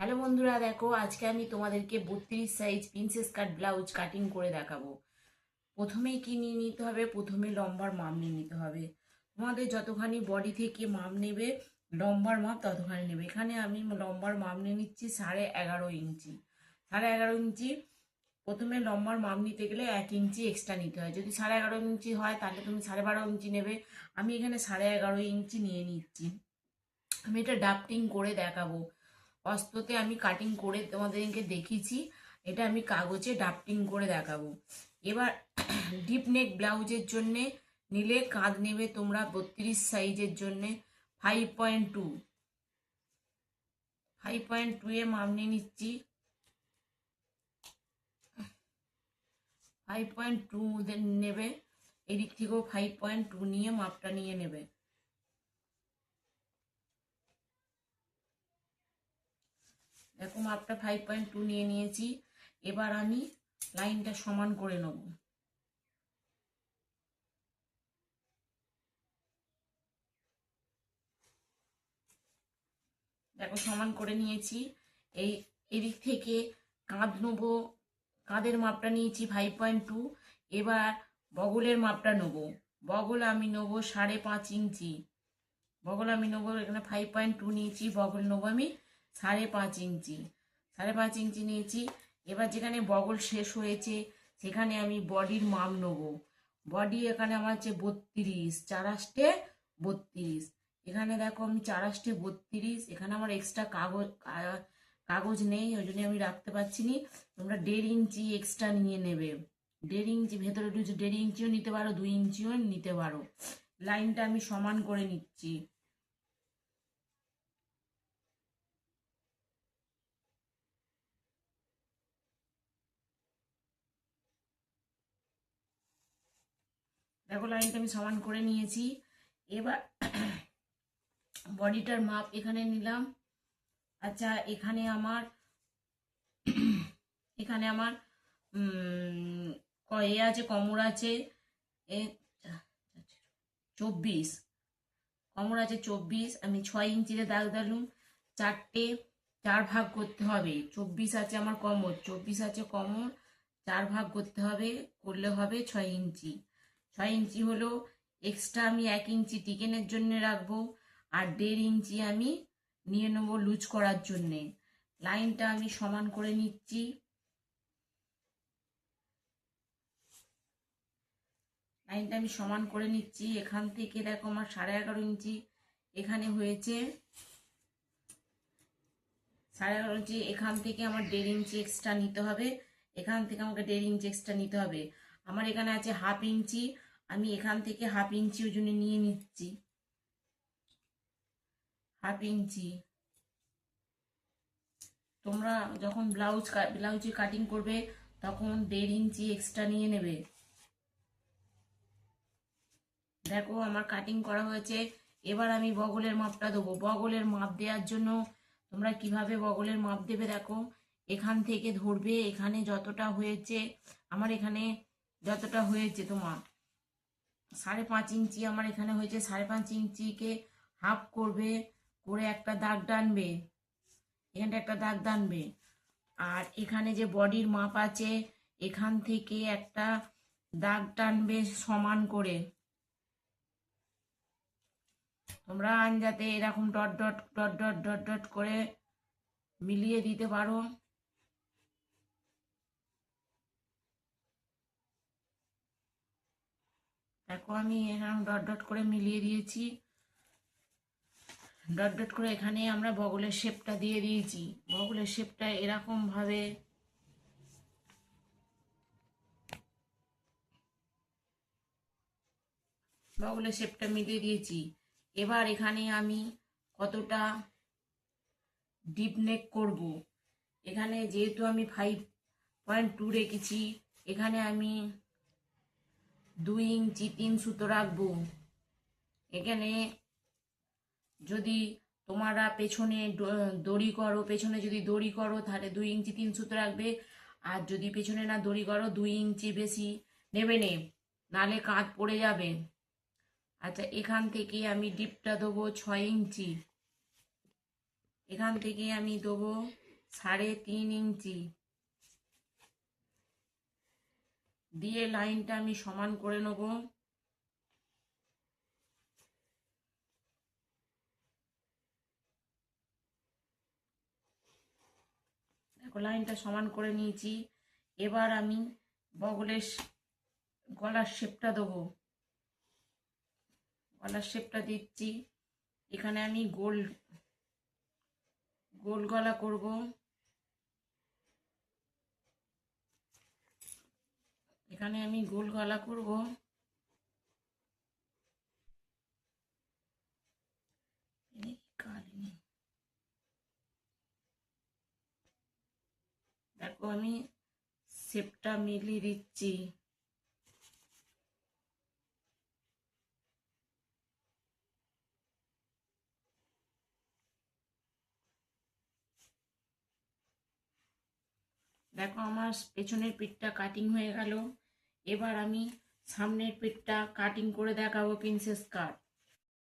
Hello বন্ধুরা, দেখো আজকে আমি তোমাদেরকে বত্রিশ size princess cut blouse cutting করে দেখাবো। প্রথমেই কি নিয়ে নিতে হবে? প্রথমে লম্বার মাপ নিয়ে নিতে হবে। তোমাদের যতখানি বডি থেকে মাপ নেবে, লম্বার মাপ ততখানি নেবে। এখানে আমি লম্বার মাপ নিয়ে নিচ্ছি সাড়ে এগারো ইঞ্চি। সাড়ে এগারো ইঞ্চি, প্রথমে লম্বার মাপ নিতে গেলে এক ইঞ্চি এক্সট্রা নিতে হয়। যদি সাড়ে এগারো ইঞ্চি হয়, তাহলে তুমি সাড়ে বারো ইঞ্চি নেবে। আমি এখানে সাড়ে এগারো ইঞ্চি নিয়ে নিচ্ছি। আমি এটা ডাফটিং করে দেখাবো। অস্ত্রতে আমি কাটিং করে তোমাদেরকে দেখিয়েছি। এটা আমি কাগজে ডাফটিং করে দেখাবো। এবার ডিপ নেক ব্লাউজের জন্যে নিলে কাঁধ নেবে তোমরা বত্রিশ সাইজের জন্যে five point two five point two এ মাপ নিয়ে নিচ্ছি। ফাইভ পয়েন্ট টু নেবে। এদিক থেকেও ফাইভ পয়েন্ট টু নিয়ে মাপটা নিয়ে নেবে। দেখো মাপটা ফাইভ পয়েন্ট টু নিয়ে নিয়েছি। এবার আমি লাইনটা সমান করে নেব। দেখো সমান করে নিয়েছি। এই এদিক থেকে কাঁধ নেব। কাঁধের মাপটা নিয়েছি ফাইভ পয়েন্ট টু এবার বগলের মাপটা নেব। বগল আমি নেব সাড়ে পাঁচ ইঞ্চি। বগল আমি নেব এখানে ফাইভ পয়েন্ট টু নিয়েছি। বগল নেব আমি সাড়ে পাঁচ ইঞ্চি। সাড়ে পাঁচ ইঞ্চি নিয়েছি। এবার যেখানে বগল শেষ হয়েছে, সেখানে আমি বডির মাপ নেব। বডি এখানে আমার হচ্ছে বত্রিশ, চারাষ্টে বত্রিশ। এখানে দেখো আমি চারাষ্টে বত্রিশ। এখানে আমার এক্সট্রা কাগজ কাগজ নেই, ওই জন্য আমি রাখতে পারছি নি। তোমরা দেড় ইঞ্চি এক্সট্রা নিয়ে নেবে। দেড় ইঞ্চি, ভেতরে ঢুকছে দেড় ইঞ্চিও নিতে পারো, দুই ইঞ্চিও নিতে পারো। লাইনটা আমি সমান করে নিচ্ছি। দেখো লাইনটা আমি সমান করে নিয়েছি। এবার বডিটার মাপ এখানে নিলাম। আচ্ছা এখানে আমার এখানে আমার এ আছে, কমর আছে, এ, চব্বিশ। কমর আছে চব্বিশ, আমি ছয় ইঞ্চিতে দাগ দিলাম। চারটে, চার ভাগ করতে হবে। চব্বিশ আছে আমার কমর, চব্বিশ আছে কমর, চার ভাগ করতে হবে, করলে হবে ছয় ইঞ্চি। ছয় ইঞ্চি হলো এক্সট্রা আমি এক ইঞ্চি টিকেনের জন্য রাখব, আর দেড় ইঞ্চি আমি নিয়ে নেব লুজ করার জন্যে। লাইনটা আমি সমান করে নিচ্ছি। লাইনটা আমি সমান করে নিচ্ছি। এখান থেকে দেখো আমার সাড়ে এগারো ইঞ্চি এখানে হয়েছে। সাড়ে এগারো ইঞ্চি এখান থেকে আমার দেড় ইঞ্চি এক্সট্রা নিতে হবে। এখান থেকে আমাকে দেড় ইঞ্চি এক্সট্রা নিতে হবে। আমার এখানে আছে হাফ ইঞ্চি। আমি এখান থেকে হাফ ইঞ্চি ওজনে নিয়ে নিচ্ছি। Half inch. তোমরা যখন ব্লাউজ ব্লাউজে কাটিং করবে, তখন দেড় ইঞ্চি এক্সট্রা নিয়ে নেবে। দেখো, আমার কাটিং করা হয়েছে। এবার আমি বগলের মাপটা দেবো। বগলের মাপ দেওয়ার জন্য তোমরা কীভাবে বগলের মাপ দেবে দেখো। এখান থেকে ধরবে, এখানে যতটা হয়েছে, আমার এখানে যতটা হয়েছে তোমার। সাড়ে পাঁচ ইঞ্চি আমার এখানে হয়েছে সাড়ে পাঁচ ইঞ্চিকে হাফ করবে, করে একটা দাগ টানবে এখানটা একটা দাগ টানবে। আর এখানে যে বডির মাপ আছে, এখান থেকে একটা দাগ টানবে সমান করে। তোমরা আনজাতে এরকম dot dot dot dot dot dot করে মিলিয়ে দিতে পারো। দেখো আমি এরকম ডট ডট করে মিলিয়ে দিয়েছি। ডট ডট করে এখানে আমরা বগলের শেপটা দিয়ে দিয়েছি। বগলের শেপটা এরকম ভাবে বগলের শেপটা মিলিয়ে দিয়েছি। এবার এখানে আমি কতটা ডিপ নেক করব। এখানে যেহেতু আমি ফাইভ পয়েন্ট টু রেখেছি, এখানে আমি দুই ইঞ্চি তিন সুতো রাখব এখানে যদি তোমরা পেছনে দড়ি করো, পেছনে যদি দড়ি করো, তাহলে দুই ইঞ্চি তিন সুতো রাখবে আর যদি পেছনে না দড়ি করো, দুই ইঞ্চি বেশি নেবে নে, নালে কাঁধ পড়ে যাবে। আচ্ছা এখান থেকে আমি ডিপটা দেবো ছয় ইঞ্চি। এখান থেকে আমি দেবো সাড়ে তিন ইঞ্চি। দিয়ে লাইনটা আমি সমান করে নেব। দেখো, লাইনটা সমান করে নিয়েছি। এবার আমি বগলের গলার শেপটা দেবো। গলার শেপটা দিচ্ছি। এখানে আমি গোল গোল গলা করব। এখানে আমি গোল গলা করব। দেখো আমি শেপটা মিলিয়ে দিচ্ছি। দেখো আমার পেছনের পিঠটা কাটিং হয়ে গেল। এবার আমি সামনের পিঠটা কাটিং করে দেখাবো প্রিন্সেস কাট